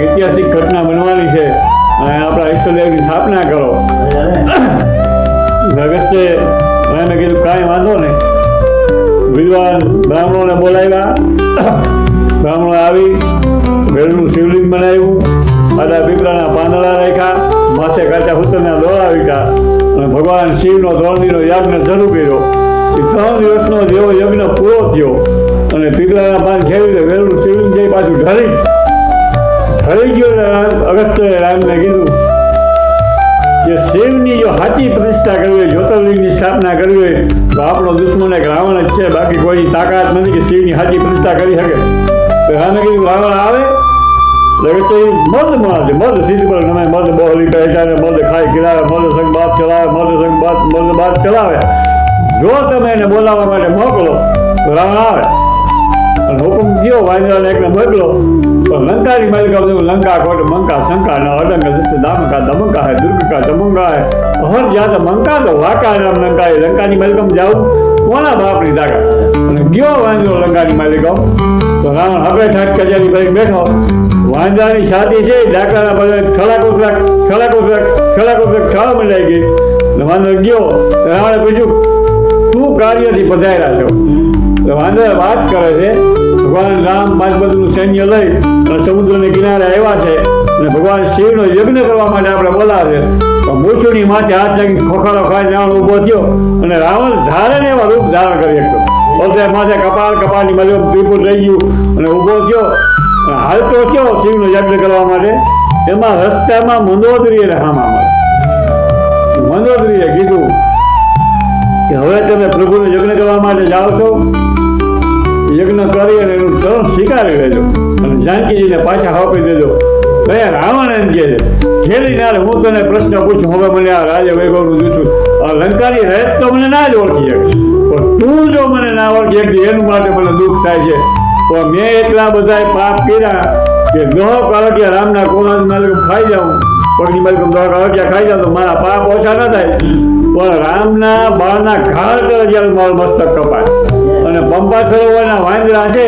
ઐતિહાસિક ઘટના બનવાની છે. અને આપણા ઇષ્ટદેવની સ્થાપના કરો. અગસ્તે એને કીધું, કાંઈ વાંધો ને વિદ્વાન બ્રાહ્મણોને બોલાવ્યા. બ્રાહ્મણો આવી વેળનું શિવલિંગ બનાવ્યું. આડા પીપળાના પાંદડા રાખ્યા. માથે કાચા હુતરના દોરા વીટા અને ભગવાન શિવનો દોરડીનો યાજ્ઞ શરૂ કર્યો. ત્રણ દિવસનો જેવો યજ્ઞ પૂરો થયો. અને પીપળાના પાન ખેવી વહેલું શિવલિંગ જઈ પાછું ઢળી. ઢળી ગયો અગસ્ત્ય રામને કીધું કે શિવની જો સાચી પ્રતિષ્ઠા કરવી હોય, જ્યોતિર્લિંગની સ્થાપના કરવી હોય, તો આપણો દુશ્મન એક રાવણ જ છે. બાકી કોઈની તાકાત નથી કે શિવની સાચી પ્રતિષ્ઠા કરી શકે. તો રામે કીધું, રાવણ આવે. તો એ મર્દ માણસ છે સીધ પર તમે મર્દ બહોલી પહેચાને મર્દ ખાઈ ખીલાવે મર્દ સંગ બાદ ચલાવે મર્દ સંગ બાદ મર્દ બાદ ચલાવે. જો તમે એને બોલાવવા માટે મોકલો, તો આવે. અને હુકમ થયો, વાંદરાને એકને મોકલો. પણ લંકાની માલિકા બધું લંકા કોટ મંકા શંકા ન અડંગ દસ્ત દામકા દમકા હે, દુર્ગકા દમંગા હે. હર જાત મંકા તો વાકા રામ લંકા લંકાની માલિકમ જાવું. કોના બાપની તાકાત? અને ગયો વાંદરો લંકાની માલિકમ? તો રાવણ હવે ઠાક કજારી ભાઈ બેઠો. વાંદરાની છાતી છે ડાકાના પગે ખલાકો ખલાકો ખલાકો ખાવા મંડાઈ ગઈ. વાંદરો ગયો. રાવણે પૂછ્યું કાર્યથી પધાર્યા છો. તો વાંદો વાત કરે છે, ભગવાન રામ પાંચ બધું સૈન્ય લઈ અને સમુદ્રને કિનારે આવ્યા છે અને ભગવાન શિવનો યજ્ઞ કરવા માટે આપણે બોલાવે છે. મૂછુની માથે હાથ લાગી ખોખારો ખાઈ જાણ ઊભો થયો અને રાવણ ધારે ને એવા રૂપ ધારણ કરી શકતો પોતે માથે કપાળ કપાળની માથે વિપુલ રહી ગયું અને ઊભો થયો. હાલતો થયો શિવનો યજ્ઞ કરવા માટે. એમાં રસ્તામાં મંદોદરીએ હામા મળે મંદોદરીએ કીધું કે હવે તમે પ્રભુને યજ્ઞ કરવા માટે જાઓ છો? યજ્ઞ કરી અને એનું ચરણ સ્વીકારી લેજો. અને જાનકીજીને પાછા આપી દેજો. તૈયાર રાવણ એમ કહે છે. ખેલી નારે હું તને પ્રશ્ન પૂછું. હવે મને આ રાજ વૈભવનું જોશું આ લંકાની રહેત તો મને ના જ ઓળખી શકે. પણ તું જો મને ના ઓળખી શકતી, એનું માટે મને દુઃખ થાય છે. તો મેં એટલા બધા પાપ કર્યા કે દોહ કાળકિયા રામના કોણ ખાઈ જાઉં. પગની માલિક દોહ કાળકિયા ખાઈ જાઉં મારા પાપ ઓછા ના થાય. પણ રામના બાળના ઘાળ કરે જ્યારે મોલ મસ્તક કપાય. અને પંપા સરોવરના વાંદરા છે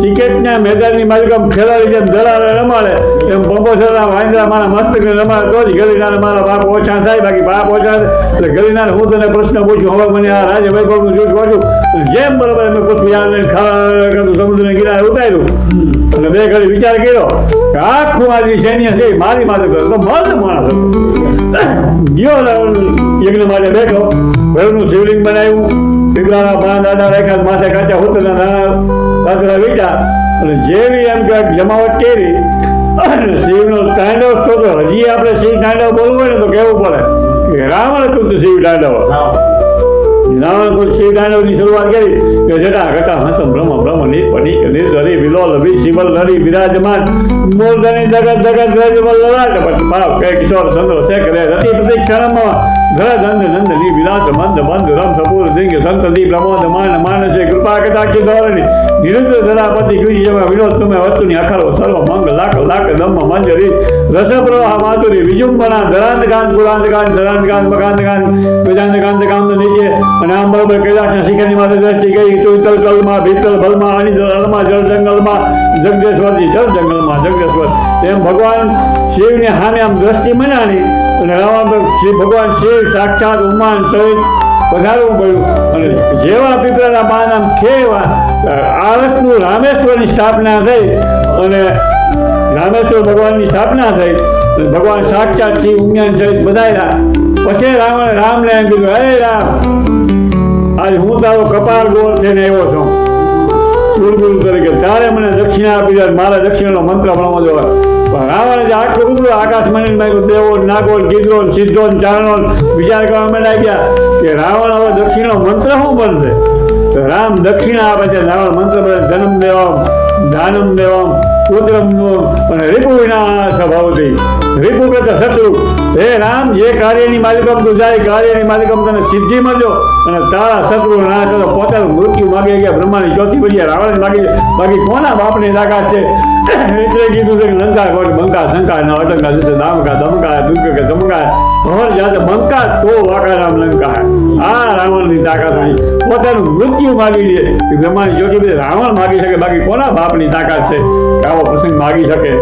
ક્રિકેટના મેદાનની માલિકમ ખેલાડી જેમ દલાલે રમાડે, એમ પંપો સરોવરના વાંદરા મારા મસ્તકને રમાડે, તો જ ગલીનાને મારા બાપ ઓછા થાય, બાકી બાપ ઓછા એટલે ગરીનાર હું તને પ્રશ્ન પૂછું, હવે મને આ રાજ વૈભવનું જૂઠ વાંચું. જેમ બરોબર એમ પુષ્પ યાદ ખાવા સમુદ્રને ગિરાએ ઉતાર્યું. અને બે ઘડી વિચાર કર્યો કે આખું આ જે સૈન્ય છે મારી માથે કરે તો મર્દ માણસ હતો. ગયો યજ્ઞ માટે બેઠો ભરનું શિવલિંગ બનાવ્યું, પીપળાના પાન દાદા રાખ્યા, માથે કાચા હોતના નાના પાતળા વીટા અને જેવી એમ કે જમાવટ કરી શિવનો તાંડવ તો હજી આપણે શિવ તાંડવ બોલવું હોય ને તો કહેવું પડે કે રાવણ કૃત શિવ તાંડવ. કૃપા કટાક્ષ ધોરણી. નિરુદ્ધ ધરાપતિ કૃષિમાં વિનોદ વસ્તુની અખરો સર્વ મંગ લાખ લાખ દમ્મ મંજરી. રસ પ્રવાહ માતુરી વિજુંબના ધરાંત કાંત પુરાંત કાંત ધરાંત કાંત મકાંત કાંત વેદાંત કાંત કાંત નીચે. અને આમ બરોબર કૈલાસના શિખરની માથે દ્રષ્ટિ ગઈ તુતલ તલમાં ભીતલ ભલમાં અણી જળમાં જળ જંગલમાં જગદેશ્વરથી જળ જંગલમાં જગદેશ્વર. એમ ભગવાન શિવને સામે આમ દ્રષ્ટિ મનાણી અને રાવણ શિવ ભગવાન શિવ સાક્ષાત ઉમાન સહિત પધારવું પડ્યું. અને જેવા પીપળાના પાન આમ ખેવા આળસનું રામેશ્વરની સ્થાપના થઈ અને રામેશ્વર ભગવાનની સ્થાપના થઈ. ભગવાન સાક્ષાત શિવ ઉમિયાન સહિત બધાયેલા પછી રાવણ રામને એમ કીધું, હે રામ આજ હું તારો કપાળ ગોળ થઈને આવ્યો છું. ગુરુગુરુ તરીકે. તારે મને દક્ષિણા આપી દે મારા દક્ષિણનો મંત્ર ભણવો જોઈએ. પણ રાવણે જે આખું રૂપડું આકાશ મંડળમાં દેવો નાગો ગીધો સિદ્ધો ચારણો વિચાર કરવા માંડ્યા ગયા. કે રાવણ હવે દક્ષિણનો મંત્ર શું બનશે? રામ દક્ષિણા આપે છે રાવણ મંત્ર બધા જન્મ દેવમ દાનમ દેવમ ઉદ્રમ અને રિપુ વિના સ્વભાવથી રિપુ કરતા શત્રુ, હે રામ જે કાર્યની માલિકમ તું જાય, કાર્યની માલિકમ તને સિદ્ધિ મળજો અને તારા શત્રુ નાશ થતો પોતાનું મૃત્યુ માગે ગયા બ્રહ્માની ચોથી બધી રાવણ માગી બાકી કોના બાપની તાકાત છે? એટલે કીધું છે કે લંકા કોટ બંકા શંકા ન અટંકા જશે દામકા દમકા દુઃખ કે ધમકા ભવર જાતે બંકા તો વાકા રામ લંકા. આ રાવણની તાકાત પોતાનું મૃત્યુ માગી લે. એ બ્રહ્માની જ્યોતિ રાવણ માગી શકે, બાકી કોના બાપની તાકાત છે? કે આવો પ્રસંગ માગી શકે.